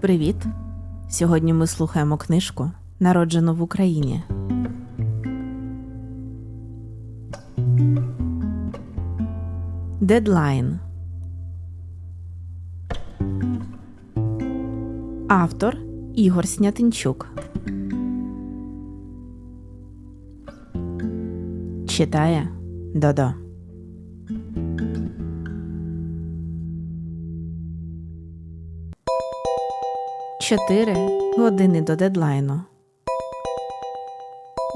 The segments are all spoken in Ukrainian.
Привіт! Сьогодні ми слухаємо книжку Народжено в Україні. Дедлайн. Автор Ігор Снятинчук. Читає Додо. Чотири години до дедлайну.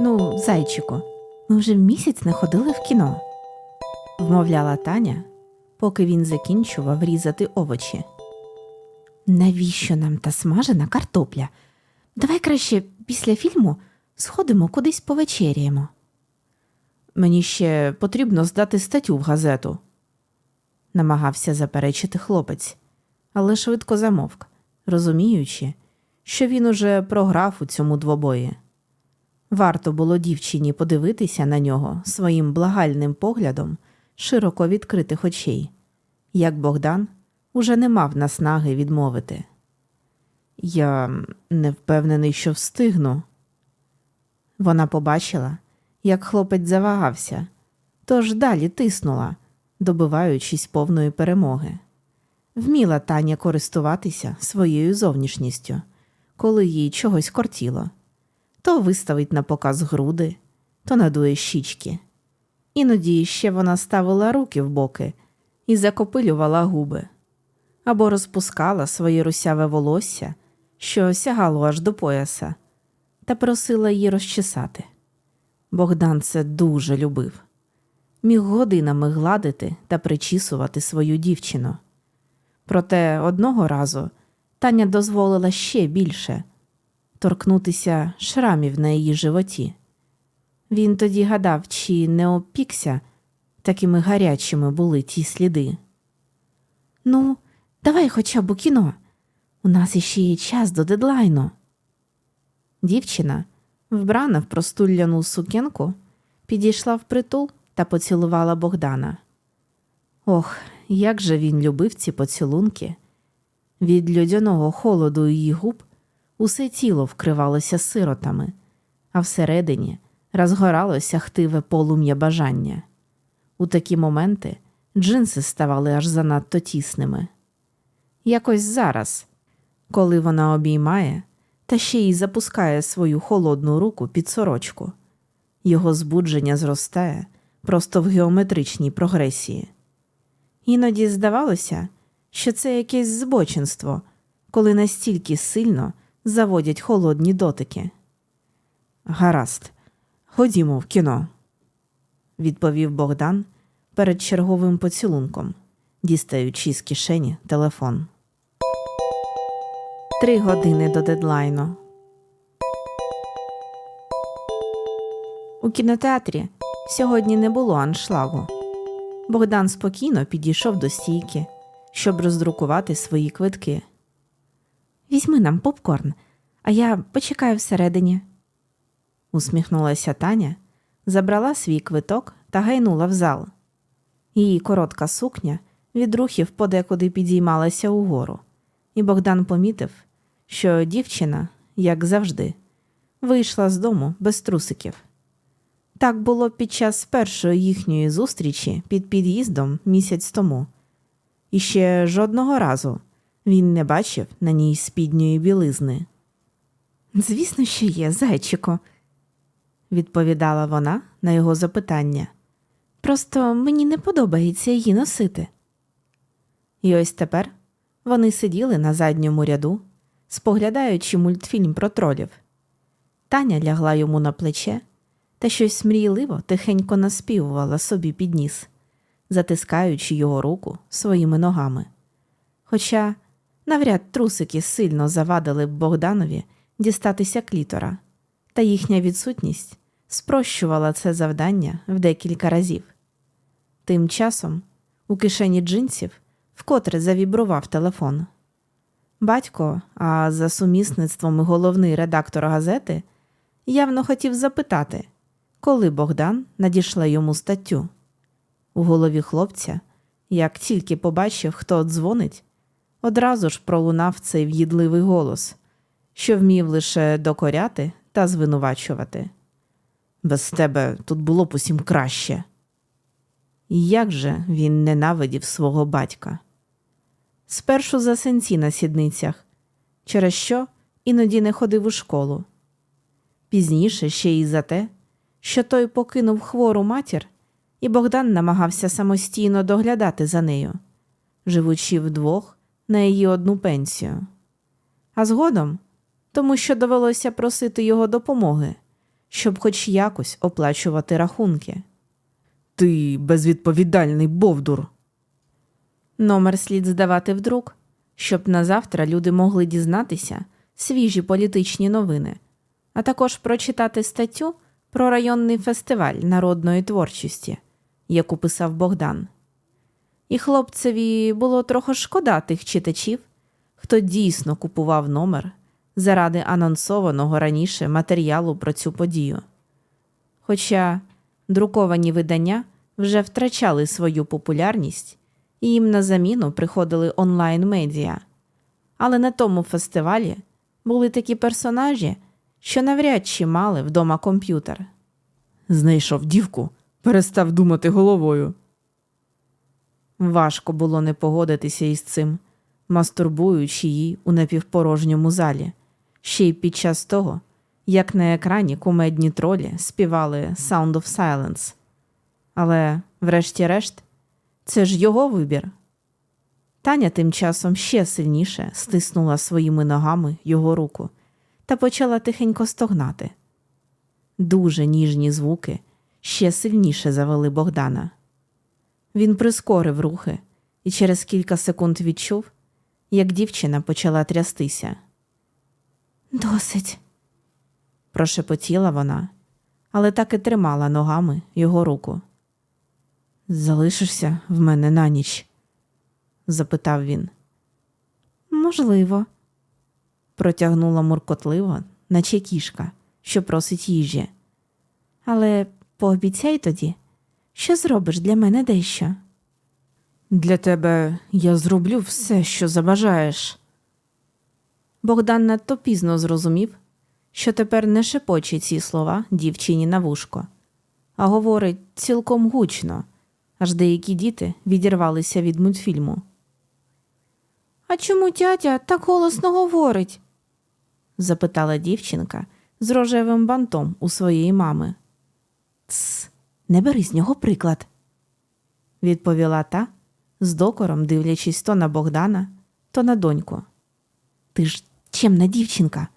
Ну, зайчику, ми вже місяць не ходили в кіно, вмовляла Таня, поки він закінчував різати овочі. Навіщо нам та смажена картопля? Давай краще після фільму сходимо кудись повечеряємо. Мені ще потрібно здати статтю в газету, намагався заперечити хлопець, але швидко замовк, розуміючи, що він уже програв у цьому двобої. Варто було дівчині подивитися на нього своїм благальним поглядом широко відкритих очей, як Богдан уже не мав наснаги відмовити. Я не впевнений, що встигну. Вона побачила, як хлопець завагався, тож далі тиснула, добиваючись повної перемоги. Вміла Таня користуватися своєю зовнішністю, коли їй чогось кортіло то виставить на показ груди, то надує щічки. Іноді ще вона ставила руки в боки і закопилювала губи, або розпускала своє русяве волосся, що сягало аж до пояса, та просила її розчесати. Богдан це дуже любив. Міг годинами гладити та причісувати свою дівчину. Проте одного разу Таня дозволила ще більше торкнутися шрамів на її животі. Він тоді гадав, чи не опікся, такими гарячими були ті сліди. Ну, давай хоча б у кіно. У нас іще є час до дедлайну. Дівчина, вбрана в простульяну сукенку, підійшла впритул та поцілувала Богдана. Ох, як же він любив ці поцілунки. Від льодяного холоду її губ усе тіло вкривалося сиротами, а всередині розгоралося хтиве полум'я бажання. У такі моменти джинси ставали аж занадто тісними. Якось зараз, коли вона обіймає та ще й запускає свою холодну руку під сорочку, його збудження зростає просто в геометричній прогресії. Іноді здавалося, що це якесь збочинство, коли настільки сильно заводять холодні дотики. Гаразд, ходімо в кіно, відповів Богдан перед черговим поцілунком, дістаючи з кишені телефон. Три години до дедлайну. У кінотеатрі сьогодні не було аншлагу. Богдан спокійно підійшов до стійки, щоб роздрукувати свої квитки. Візьми нам попкорн, а я почекаю всередині. усміхнулася Таня, забрала свій квиток та гайнула в зал. Її коротка сукня від рухів подекуди підіймалася угору, і Богдан помітив, що дівчина, як завжди, вийшла з дому без трусиків. Так було під час першої їхньої зустрічі під під'їздом місяць тому, і ще жодного разу він не бачив на ній спідньої білизни. Звісно, що є, зайчику, відповідала вона на його запитання. Просто мені не подобається її носити. І ось тепер вони сиділи на задньому ряду, споглядаючи мультфільм про тролів. Таня лягла йому на плече та щось мрійливо тихенько наспівувала собі під ніс, затискаючи його руку своїми ногами. Хоча навряд трусики сильно завадили б Богданові дістатися клітора, та їхня відсутність спрощувала це завдання в декілька разів. Тим часом у кишені джинсів вкотре завібрував телефон. Батько, а за сумісництвом головний редактор газети, явно хотів запитати, коли Богдан надішле йому статтю. У голові хлопця, як тільки побачив, хто дзвонить, Одразу ж пролунав цей в'їдливий голос, що вмів лише докоряти та звинувачувати. Без тебе тут було б усім краще. Як же він ненавидів свого батька? Спершу за синці на сідницях, через що іноді не ходив у школу. Пізніше ще й за те, що той покинув хвору матір, і Богдан намагався самостійно доглядати за нею, живучи вдвох на її одну пенсію. А згодом, тому що довелося просити його допомоги, щоб хоч якось оплачувати рахунки. Ти безвідповідальний бовдур. Номер слід здавати вдруг, щоб на завтра люди могли дізнатися свіжі політичні новини, а також прочитати статтю про районний фестиваль народної творчості, яку писав Богдан. І хлопцеві було трохи шкода тих читачів, хто дійсно купував номер заради анонсованого раніше матеріалу про цю подію. Хоча друковані видання вже втрачали свою популярність і їм на заміну приходили онлайн-медіа. Але на тому фестивалі були такі персонажі, що навряд чи мали вдома комп'ютер. Знайшов дівку, перестав думати головою. Важко було не погодитися із цим, мастурбуючи її у напівпорожньому залі, ще й під час того, як на екрані кумедні тролі співали Sound of Silence. Але, врешті-решт, це ж його вибір. Таня тим часом ще сильніше стиснула своїми ногами його руку та почала тихенько стогнати. Дуже ніжні звуки ще сильніше завели Богдана. Він прискорив рухи і через кілька секунд відчув, як дівчина почала трястися. Досить, прошепотіла вона, але так і тримала ногами його руку. Залишишся в мене на ніч? запитав він. Можливо, протягнула муркотливо, наче кішка, що просить їжі. Але пообіцяй тоді, що зробиш для мене дещо. Для тебе я зроблю все, що забажаєш. Богдан надто пізно зрозумів, що тепер не шепоче ці слова дівчині на вушко, а говорить цілком гучно, аж деякі діти відірвалися від мультфільму. А чому тятя так голосно говорить? Запитала дівчинка з рожевим бантом у своєї мами. Тс, не бери з нього приклад, відповіла та, з докором дивлячись то на Богдана, то на доньку. Ти ж чемна дівчинка,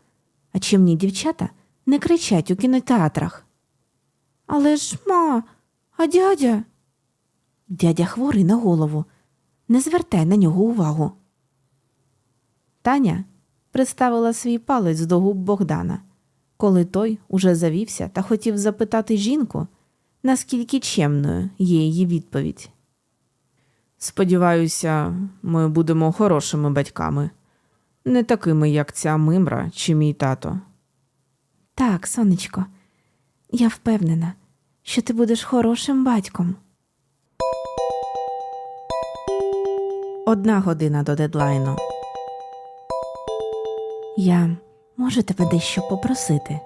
а чемні дівчата не кричать у кінотеатрах. Але ж, ма, а дядя? Дядя хворий на голову. Не звертай на нього увагу. Таня приставила свій палець до губ Богдана, коли той уже завівся та хотів запитати жінку, наскільки чемною є її відповідь. Сподіваюся, ми будемо хорошими батьками, не такими, як ця мимра чи мій тато. Так, сонечко, я впевнена, що ти будеш хорошим батьком. Одна година до дедлайну. Я можу тебе дещо попросити,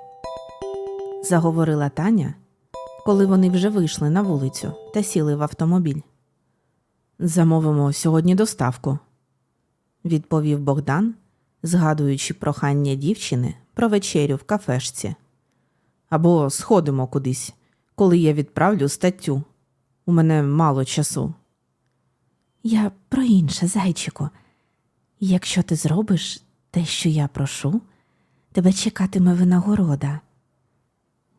заговорила Таня, коли вони вже вийшли на вулицю та сіли в автомобіль. Замовимо сьогодні доставку, відповів Богдан, згадуючи прохання дівчини про вечерю в кафешці. Або сходимо кудись, коли я відправлю статтю. У мене мало часу. Я про інше, зайчику. Якщо ти зробиш те, що я прошу, тебе чекатиме винагорода.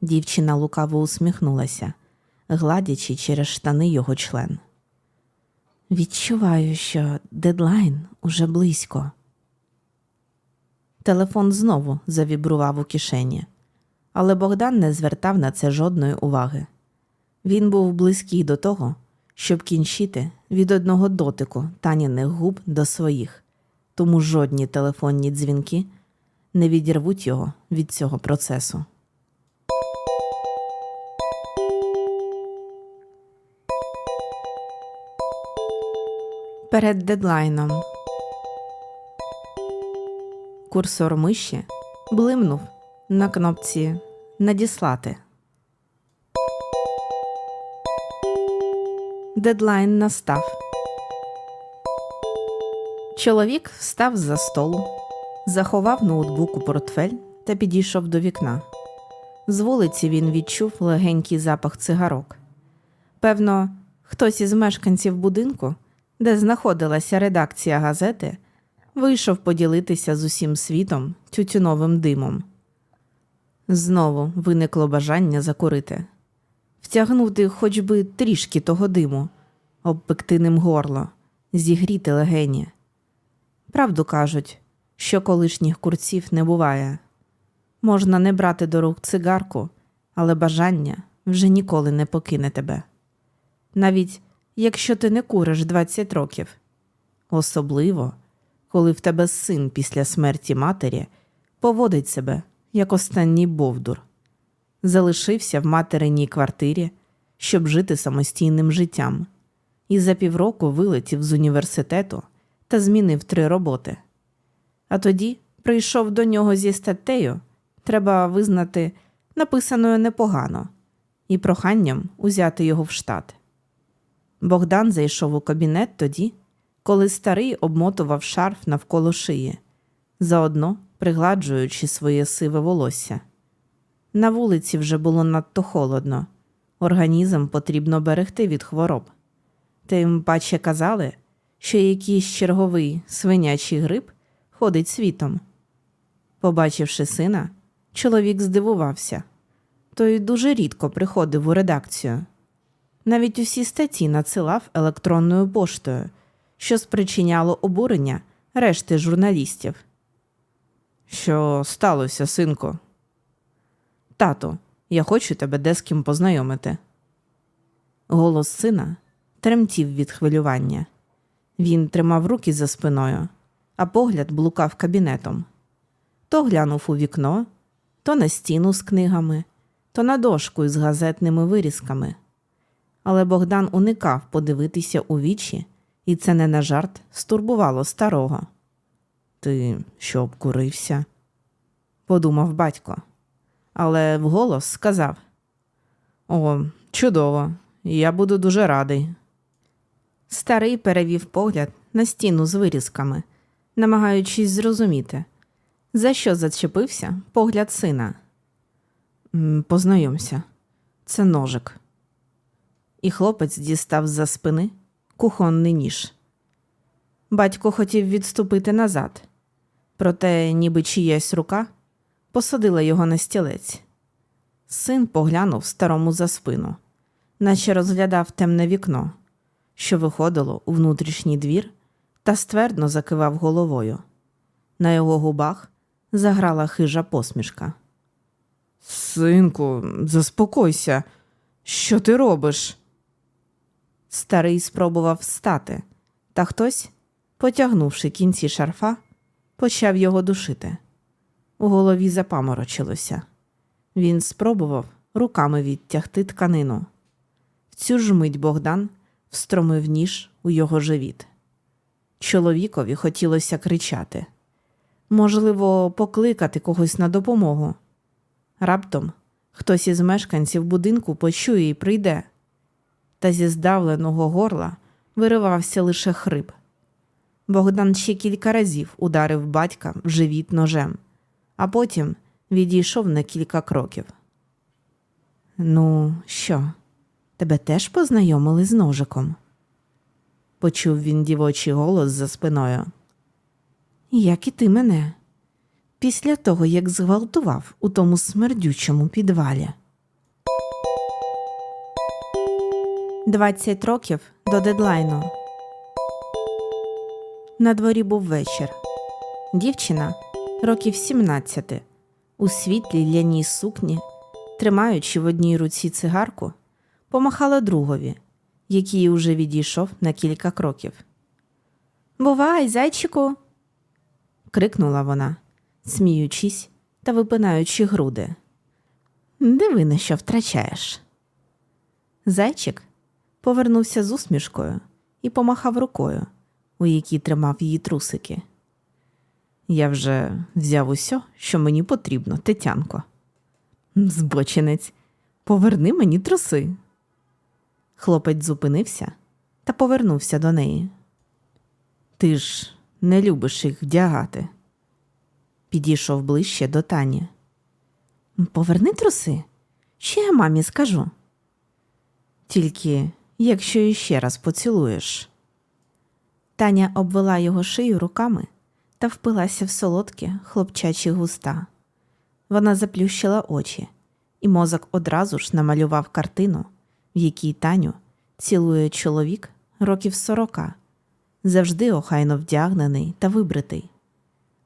Дівчина лукаво усміхнулася, гладячи через штани його член. Відчуваю, що дедлайн уже близько. Телефон знову завібрував у кишені, але Богдан не звертав на це жодної уваги. Він був близький до того, щоб кінчити від одного дотику таняних губ до своїх, тому жодні телефонні дзвінки не відірвуть його від цього процесу. Перед дедлайном Курсор миші блимнув на кнопці Надіслати. Дедлайн настав. Чоловік встав за столу, заховав ноутбук у портфель та підійшов до вікна. З вулиці він відчув легенький запах цигарок. Певно, хтось із мешканців будинку, де знаходилася редакція газети, вийшов поділитися з усім світом тютюновим димом. Знову виникло бажання закурити, втягнути хоч би трішки того диму, обпекти ним горло, зігріти легені. Правду кажуть, що колишніх курців не буває. Можна не брати до рук цигарку, але бажання вже ніколи не покине тебе. Навіть якщо ти не куриш 20 років. Особливо, коли в тебе син після смерті матері поводить себе як останній бовдур, залишився в материній квартирі, щоб жити самостійним життям, і за півроку вилетів з університету та змінив три роботи. А тоді прийшов до нього зі статтею, треба визнати, написаною непогано, і проханням узяти його в штат. Богдан зайшов у кабінет тоді, коли старий обмотував шарф навколо шиї, заодно пригладжуючи своє сиве волосся. На вулиці вже було надто холодно, організм потрібно берегти від хвороб. Тим паче казали, що якийсь черговий свинячий грип ходить світом. Побачивши сина, чоловік здивувався. Той дуже рідко приходив у редакцію. Навіть усі статті надсилав електронною поштою, що спричиняло обурення решти журналістів. Що сталося, синку? Тату, я хочу тебе де з ким познайомити. Голос сина тремтів від хвилювання. Він тримав руки за спиною, а погляд блукав кабінетом. То глянув у вікно, то на стіну з книгами, то на дошку із газетними вирізками. Але Богдан уникав подивитися у вічі, і це не на жарт стурбувало старого. Ти що обкурився? подумав батько, але вголос сказав: О, чудово, я буду дуже радий. Старий перевів погляд на стіну з вирізками, намагаючись зрозуміти, за що зачепився погляд сина. Познайомся, це ножик. І хлопець дістав з-за спини кухонний ніж. Батько хотів відступити назад, проте, ніби чиясь рука посадила його на стілець. Син поглянув старому за спину, наче розглядав темне вікно, що виходило у внутрішній двір, та ствердно закивав головою. На його губах заграла хижа посмішка. Синку, заспокойся, що ти робиш? Старий спробував встати, та хтось, потягнувши кінці шарфа, почав його душити. У голові запаморочилося. Він спробував руками відтягти тканину. В цю ж мить Богдан встромив ніж у його живіт. Чоловікові хотілося кричати можливо, покликати когось на допомогу. Раптом хтось із мешканців будинку почує і прийде, та зі здавленого горла виривався лише хрип. Богдан ще кілька разів ударив батька в живіт ножем, а потім відійшов на кілька кроків. Ну, що, тебе теж познайомили з ножиком? почув він дівочий голос за спиною. Як і ти мене, після того, як зґвалтував у тому смердючому підвалі. 20 років до дедлайну. На дворі був вечір. Дівчина років 17, у світлій ляній сукні, тримаючи в одній руці цигарку, помахала другові, який уже відійшов на кілька кроків. Бувай, зайчику. крикнула вона, сміючись та випинаючи груди. Диви, на що втрачаєш. Зайчик повернувся з усмішкою і помахав рукою, у якій тримав її трусики. Я вже взяв усьо, що мені потрібно, Тетянко. Збочинець, поверни мені труси. Хлопець зупинився та повернувся до неї. Ти ж не любиш їх вдягати. Підійшов ближче до Тані. Поверни труси, ще я мамі скажу. Тільки якщо іще раз поцілуєш. Таня обвела його шию руками та впилася в солодкі хлопчачі густа. Вона заплющила очі, і мозок одразу ж намалював картину, в якій Таню цілує чоловік років сорока, завжди охайно вдягнений та вибритий.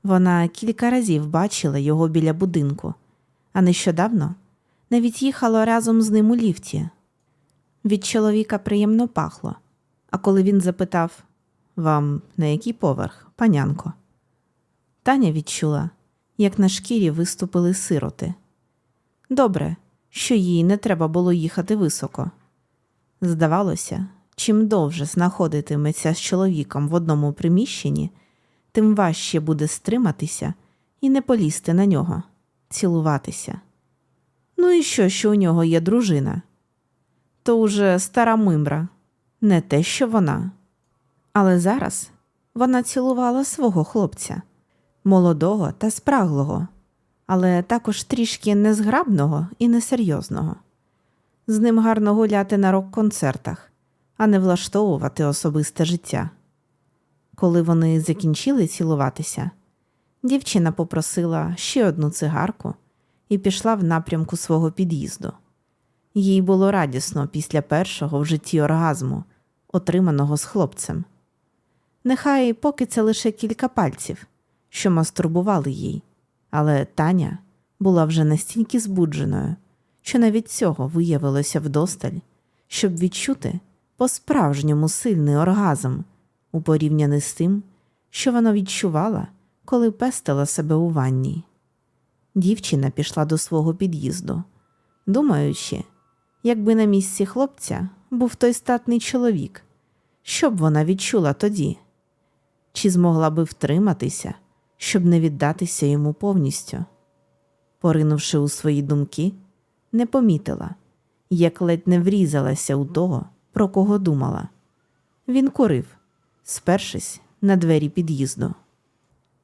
Вона кілька разів бачила його біля будинку, а нещодавно навіть їхала разом з ним у ліфті. Від чоловіка приємно пахло, а коли він запитав Вам на який поверх, панянко? Таня відчула, як на шкірі виступили сироти. Добре, що їй не треба було їхати високо. Здавалося, чим довше знаходитиметься з чоловіком в одному приміщенні, тим важче буде стриматися і не полізти на нього, цілуватися. Ну і що, що у нього є дружина? То уже стара мимра, не те, що вона. Але зараз вона цілувала свого хлопця, молодого та спраглого, але також трішки незграбного і несерйозного. З ним гарно гуляти на рок-концертах, а не влаштовувати особисте життя. Коли вони закінчили цілуватися, дівчина попросила ще одну цигарку і пішла в напрямку свого під'їзду. Їй було радісно після першого в житті оргазму, отриманого з хлопцем. Нехай поки це лише кілька пальців, що мастурбували їй, але Таня була вже настільки збудженою, що навіть цього виявилося вдосталь, щоб відчути по-справжньому сильний оргазм у порівнянні з тим, що вона відчувала, коли пестила себе у ванні. Дівчина пішла до свого під'їзду, думаючи, якби на місці хлопця був той статний чоловік, що б вона відчула тоді? Чи змогла би втриматися, щоб не віддатися йому повністю? Поринувши у свої думки, не помітила, як ледь не врізалася у того, про кого думала. Він курив, спершись на двері під'їзду.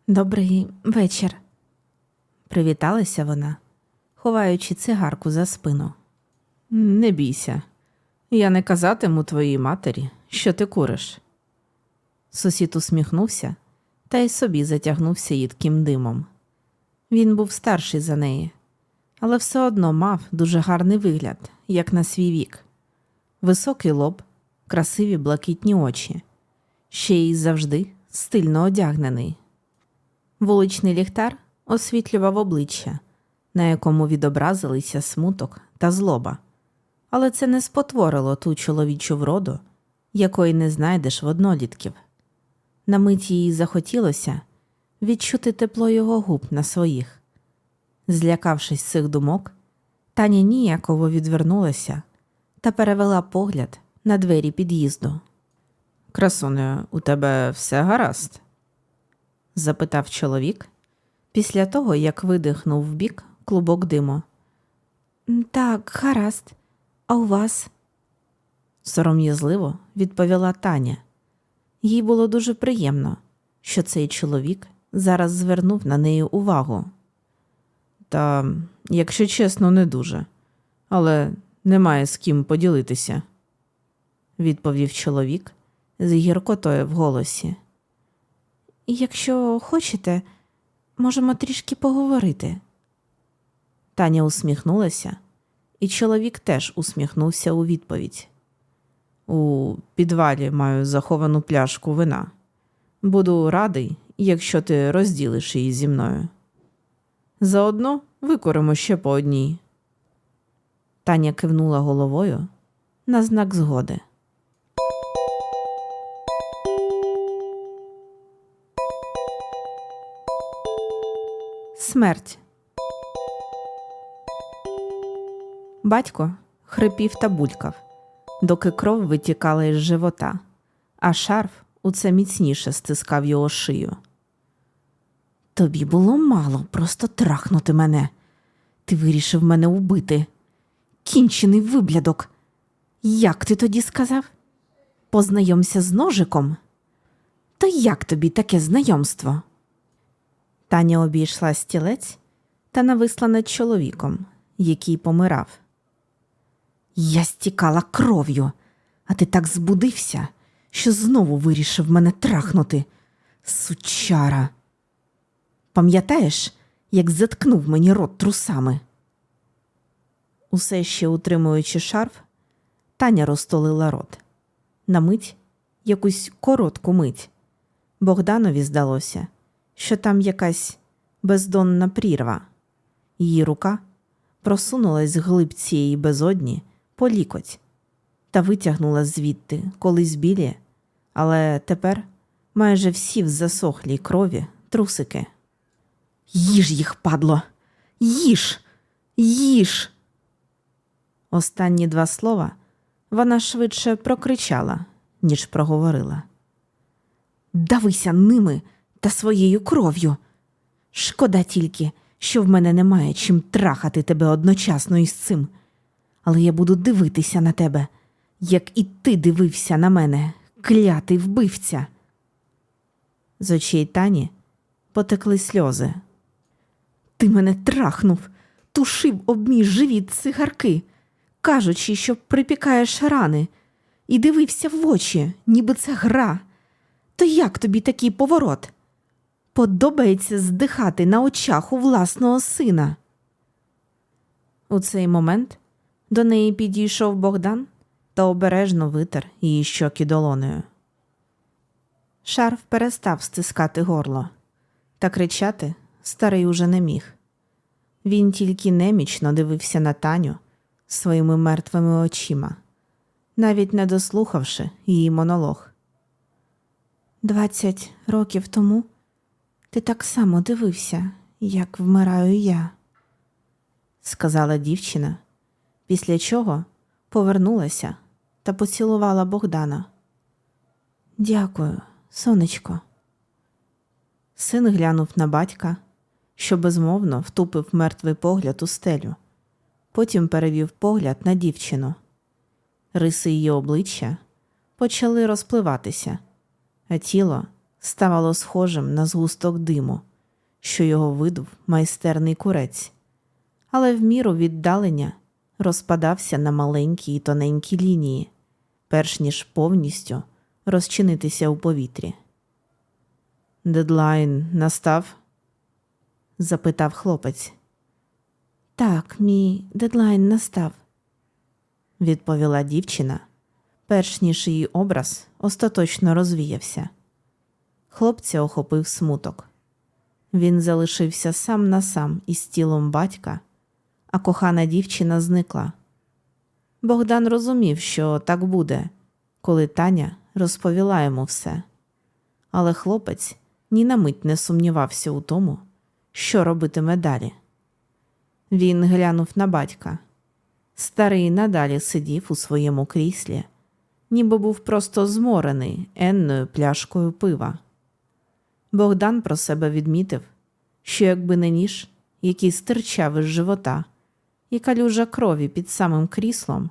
Добрий вечір, привіталася вона, ховаючи цигарку за спину. Не бійся, я не казатиму твоїй матері, що ти куриш. Сусід усміхнувся та й собі затягнувся їдким димом. Він був старший за неї, але все одно мав дуже гарний вигляд, як на свій вік. Високий лоб, красиві блакитні очі, ще й завжди стильно одягнений. Вуличний ліхтар освітлював обличчя, на якому відобразилися смуток та злоба, але це не спотворило ту чоловічу вроду, якої не знайдеш в однолітків. На мить їй захотілося відчути тепло його губ на своїх. Злякавшись цих думок, Таня ніяково відвернулася та перевела погляд на двері під'їзду. Красунею, у тебе все гаразд? запитав чоловік після того, як видихнув вбік клубок диму. Так, гаразд, а у вас? сором'язливо відповіла Таня. Їй було дуже приємно, що цей чоловік зараз звернув на неї увагу. Та, якщо чесно, не дуже, але немає з ким поділитися, відповів чоловік з гіркотою в голосі. Якщо хочете, можемо трішки поговорити. Таня усміхнулася, і чоловік теж усміхнувся у відповідь. У підвалі маю заховану пляшку вина. Буду радий, якщо ти розділиш її зі мною. Заодно викоримо ще по одній. Таня кивнула головою на знак згоди. Смерть. Батько хрипів та булькав, доки кров витікала із живота, а шарф уце міцніше стискав його шию. Тобі було мало просто трахнути мене. Ти вирішив мене убити. Кінчений виблядок. Як ти тоді сказав? Познайомся з ножиком? То як тобі таке знайомство? Таня обійшла стілець та нависла над чоловіком, який помирав. Я стікала кров'ю, а ти так збудився, що знову вирішив мене трахнути. Сучара. Пам'ятаєш, як заткнув мені рот трусами? Усе ще утримуючи шарф, Таня розтолила рот. На мить, якусь коротку мить. Богданові здалося, що там якась бездонна прірва. Її рука просунулась глиб цієї безодні по лікоть та витягнула звідти колись білі, але тепер майже всі в засохлій крові трусики. Їж їх, падло, їж, їж. Останні два слова вона швидше прокричала, ніж проговорила. Давися ними та своєю кров'ю. Шкода тільки, що в мене немає чим трахати тебе одночасно із цим. Але я буду дивитися на тебе, як і ти дивився на мене, клятий вбивця. З очей Тані потекли сльози. Ти мене трахнув, тушив об мій живіт цигарки, кажучи, що припікаєш рани, і дивився в очі, ніби це гра. То як тобі такий поворот? Подобається здихати на очах у власного сина. У цей момент до неї підійшов Богдан та обережно витер її щоки долонею. Шарф перестав стискати горло, та кричати старий уже не міг. Він тільки немічно дивився на Таню своїми мертвими очима, навіть не дослухавши її монолог. Двадцять років тому ти так само дивився, як вмираю я, сказала дівчина, після чого повернулася та поцілувала Богдана. Дякую, сонечко. Син глянув на батька, що безмовно втупив мертвий погляд у стелю, потім перевів погляд на дівчину. Риси її обличчя почали розпливатися, а тіло ставало схожим на згусток диму, що його видув майстерний курець, але в міру віддалення розпадався на маленькі й тоненькі лінії, перш ніж повністю розчинитися у повітрі. Дедлайн настав? Запитав хлопець. Так, мій дедлайн настав, відповіла дівчина, перш ніж її образ остаточно розвіявся. Хлопця охопив смуток. Він залишився сам на сам із тілом батька, а кохана дівчина зникла. Богдан розумів, що так буде, коли Таня розповіла йому все. Але хлопець ні на мить не сумнівався у тому, що робитиме далі. Він глянув на батька. Старий надалі сидів у своєму кріслі, ніби був просто зморений енною пляшкою пива. Богдан про себе відмітив, що якби не ніж, який стирчав із живота, і калюжа крові під самим кріслом,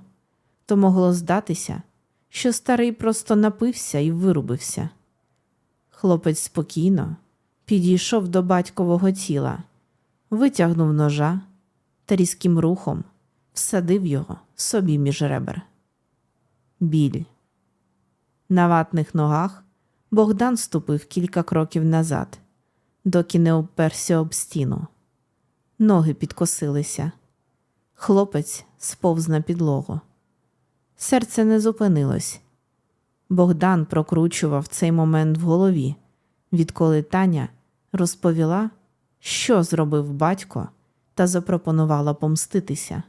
то могло здатися, що старий просто напився і вирубився. Хлопець спокійно підійшов до батькового тіла, витягнув ножа та різким рухом всадив його собі між ребер. Біль. На ватних ногах Богдан ступив кілька кроків назад, доки не оперся об стіну. Ноги підкосилися. Хлопець сповз на підлогу. Серце не зупинилось. Богдан прокручував цей момент в голові, відколи Таня розповіла, що зробив батько, та запропонувала помститися.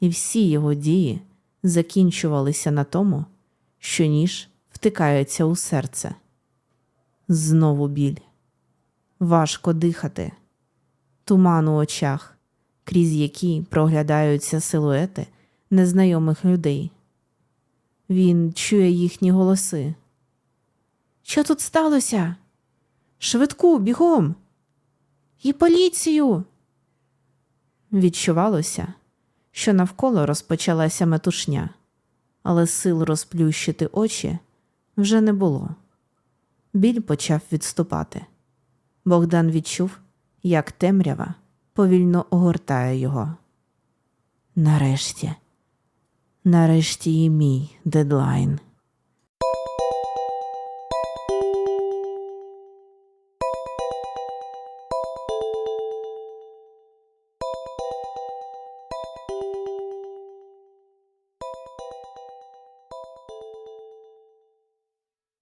І всі його дії закінчувалися на тому, що ніж втикається у серце. Знову біль. Важко дихати, туман у очах, крізь які проглядаються силуети незнайомих людей. Він чує їхні голоси. Що тут сталося? Швидку, бігом. І поліцію. Відчувалося, що навколо розпочалася метушня, але сил розплющити очі вже не було. Біль почав відступати. Богдан відчув, як темрява повільно огортає його. Нарешті, нарешті і мій дедлайн.